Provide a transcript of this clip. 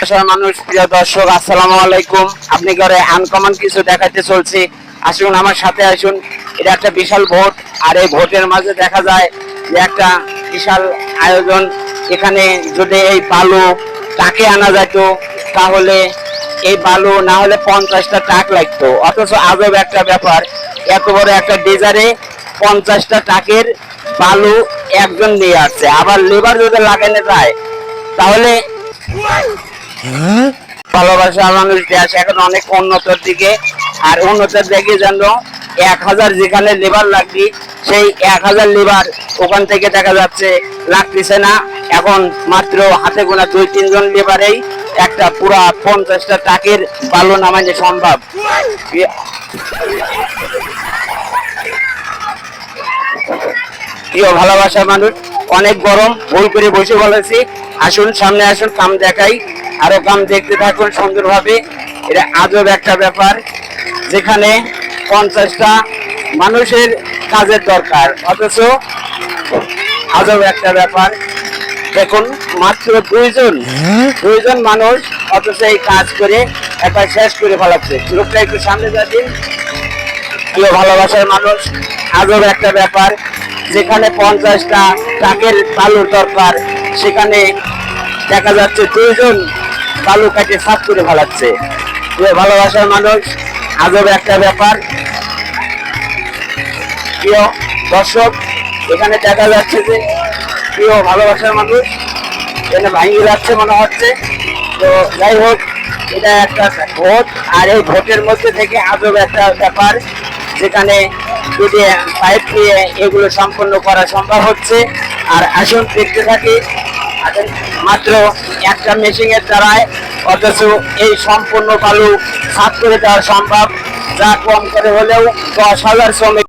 ভালোবাসার মানুষ, প্রিয় দর্শক, আসসালামু আলাইকুম। আপনি করে আনকমন কিছু দেখাতে চলছি। আসুন, আমার সাথে আসুন। এটা একটা বিশাল ভোট, আর এই ভোটের মাঝে দেখা যায় যে একটা বিশাল আয়োজন। এখানে যদি এই বালু টাকে আনা যেত, তাহলে এই বালু না হলে পঞ্চাশটা টাক লাগতো। অথচ আজব একটা ব্যাপার, এত বড় একটা ডেজারে পঞ্চাশটা টাকের বালু একজন নিয়ে আসছে। আবার লেবার যদি লাগানো যায়, তাহলে ভালোবাসা মানুষ দেশ এখন অনেক উন্নতর দিকে। আর উন্নতর দিকে যেন এক হাজার যেখানে লেবার লাগবে, সেই এক হাজার লেবার ওখান থেকে দেখা যাচ্ছে লাগতেছে না। এখন মাত্র হাতে গোনা দুই, তিনজন লেবারেই একটা পুরা পঞ্চাশটা টাকের বালু নামানো সম্ভব। প্রিয় ভালোবাসার মানুষ, অনেক গরম, ভুল করে বসে বলেছি। আসুন, সামনে আসুন কাম দেখাই। আরও কাম দেখতে থাকুন সুন্দরভাবে এটা আজব একটা ব্যাপার, যেখানে পঞ্চাশটা মানুষের কাজের দরকার। অথচ আজব একটা ব্যাপার। দেখুন, মাত্র দুইজন দুইজন মানুষ অথচ এই কাজ করে একটা শেষ করে ফেলাচ্ছে। লোকটা একটু সামনে যাচ্ছেন প্রিয় ভালোবাসার মানুষ, আজব একটা ব্যাপার। যেখানে পঞ্চাশটা ট্রাকের বালুর দরকার, সেখানে দেখা যাচ্ছে দুইজন বালু কাটে সাফ করে ফেলাচ্ছে। ভালোবাসার মানুষ, আজব একটা ব্যাপার। প্রিয় দর্শক, এখানে দেখা যাচ্ছে যে প্রিয় ভালোবাসার মানুষ এখানে ভাঙিয়ে যাচ্ছে মনে হচ্ছে। তো যাই হোক, এটা একটা ভোট, আর এই ভোটের মধ্যে থেকে আজব একটা ব্যাপার, যেখানে যদি পাইপ দিয়ে এগুলো সম্পন্ন করা সম্ভব হচ্ছে। আর আসুন দেখতে থাকি মাত্র একটা মেশিনের দ্বারায় অথচ এই সম্পূর্ণ বালু সাফ করে দেওয়া সম্ভব। যা কম করে হলেও দশ হাজার শ্রমিক